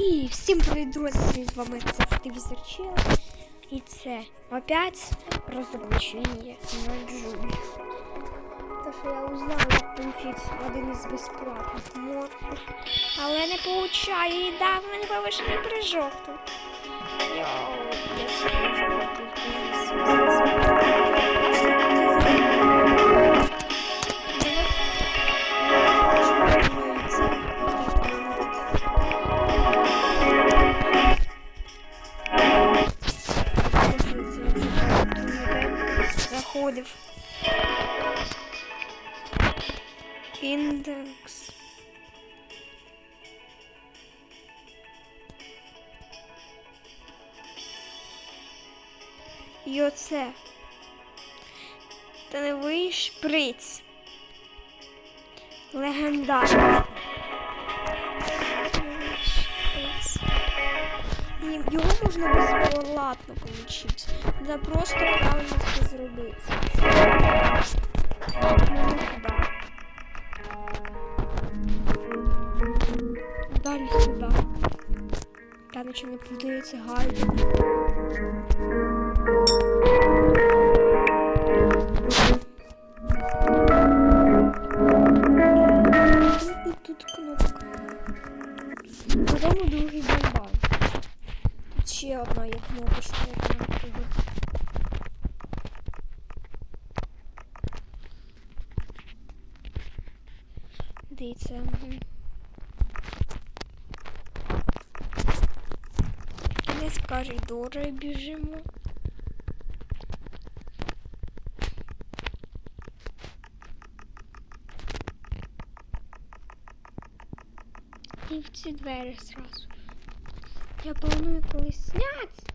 І всім привіт, друзі! З вами це телевізор Чел. І це опять розоблачення на джунглі. Те, що я узнала, як получить один із безплатних морфів. Але не получаю і дав мені повишений прыжок тут. Йоу, я сьогодні Заходив. І оце. Теневий шприц. Легендарний. Його можна безплатно получити. Треба просто правильно все зробити. Нічого не подається гайд. Кінець коридора біжимо. І в ці двері зразу. Я планую колись зняти.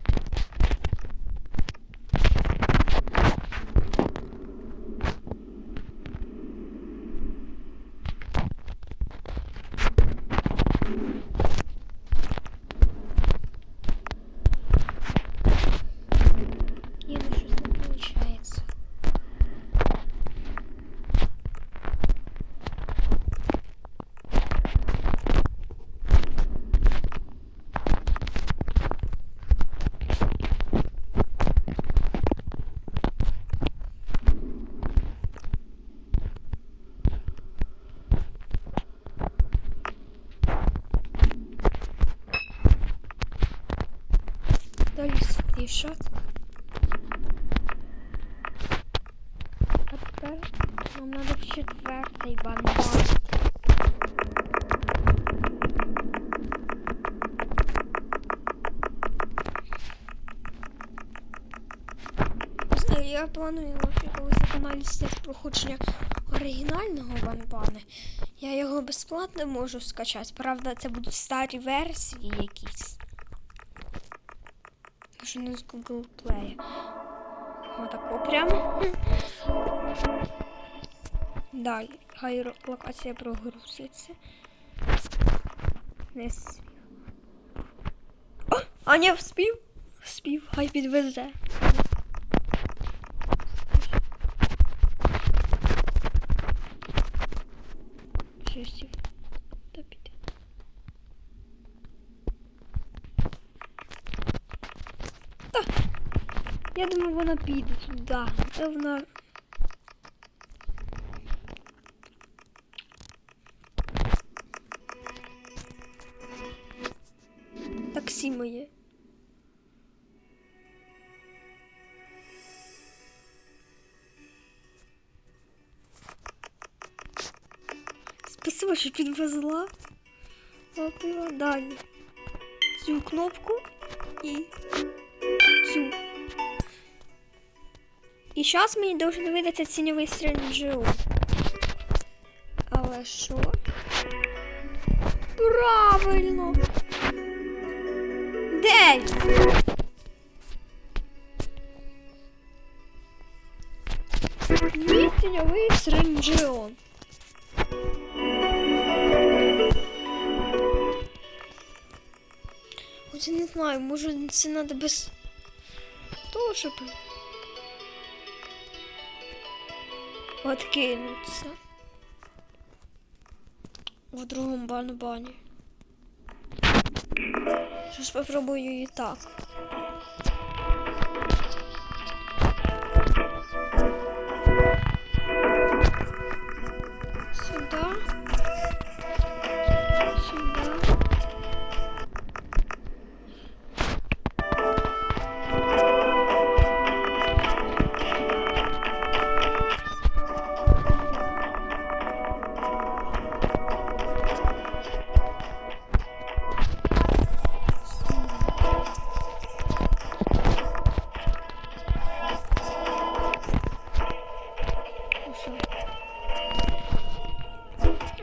Ні, ну щось не виходить. Далі шот. А тепер нам треба четвертий. Знаю, Я планую колись на каналі зняти проходження оригінального банбана. Я його безплатно можу скачати. Правда, це будуть старі версії якісь. Даже не з Google Play. Отако прямо. Далі. Хай локація прогрузиться. Не спів. О! А не вспів? Вспів, хай підвезе. Щось та піде. Я думаю, вона піде туди. Та вона. Таксі моє. Спасибо, що підвезла. Лапила далі. Цю кнопку і цю. І зараз мені должен видати ціньовий стрінджу. Але що? Правильно. Де? Мій ціньовий стрінджіон. Оце не знаю, може це треба без того, щоб откинуться в другому банбані. Зараз попробую і так.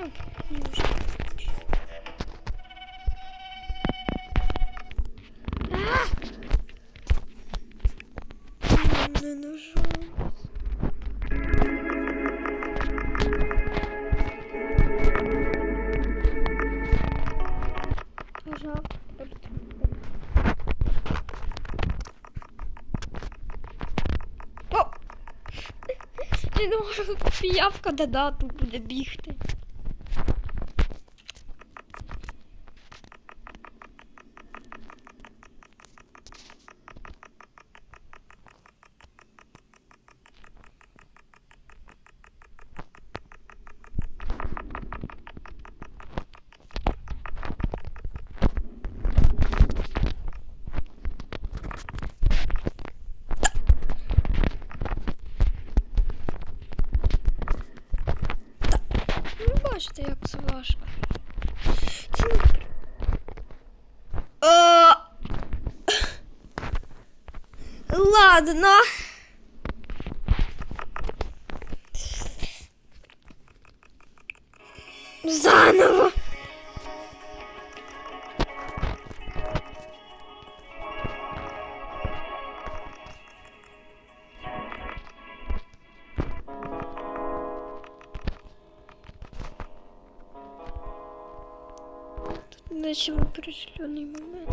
Ну, не уже. Не. Нажал. Я не можу піявка додату буде бігти. Ладно. Заново. Тут наче определенный момент.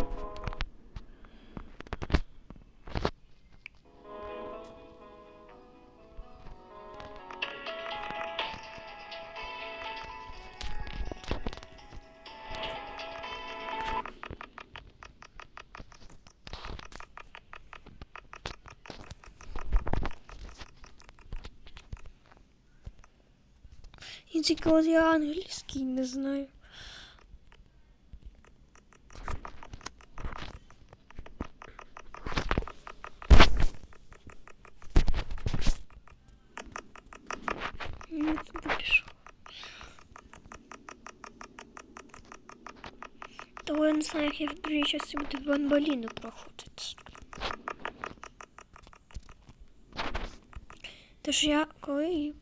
І тільки от я англійський не знаю. Я туди пішов. Того я не знаю, як я в другій часті буду бамбаліну проходити. Тож я коли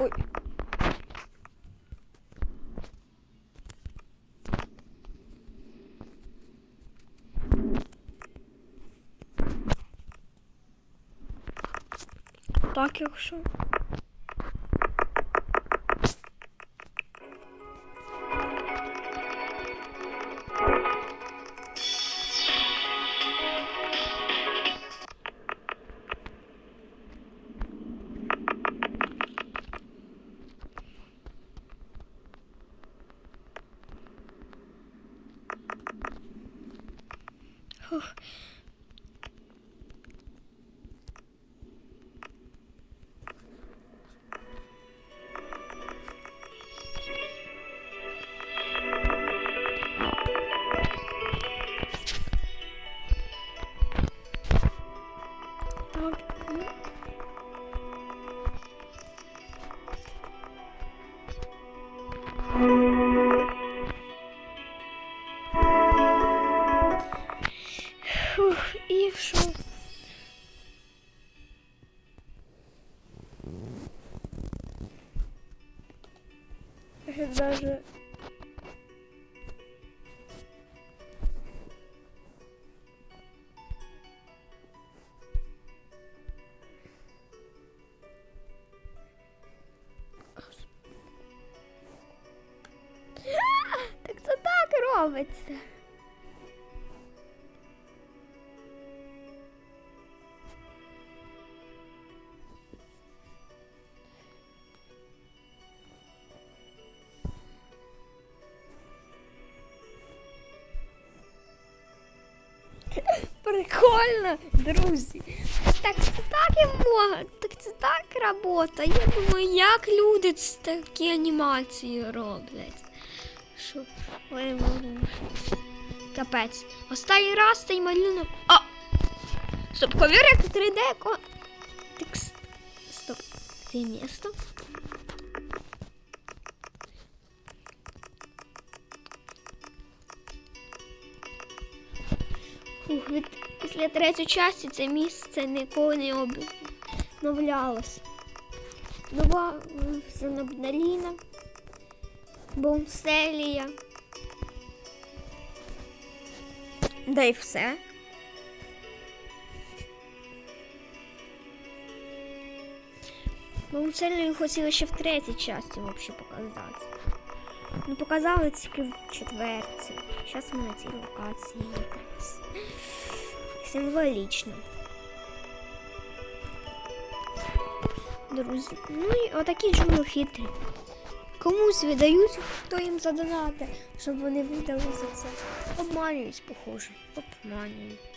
її Ой. Так, якщо. Даже Так це так робиться. Прикольно, друзі. Так це так і можна, так це так робота. Я думаю, як люди такі анімації роблять. Що ой. Капець. Останній раз цей малюнок. А! Стоп, ковірик 3D ко. Текст. Стоп. Це місто. Після третьої частини це місце ніколи не обновлялось. Нова Санабналіна, Бонселія. Да і все. Бонселію хотіли ще в третій часті взагалі показати. Ну, показали тільки в четвертій. Зараз ми на цій локації. Символічно. Друзі, ну і отакі джули хитрі. Комусь видають, хто їм задонати, щоб вони видали за це. Обманюють, похоже. Обманюють.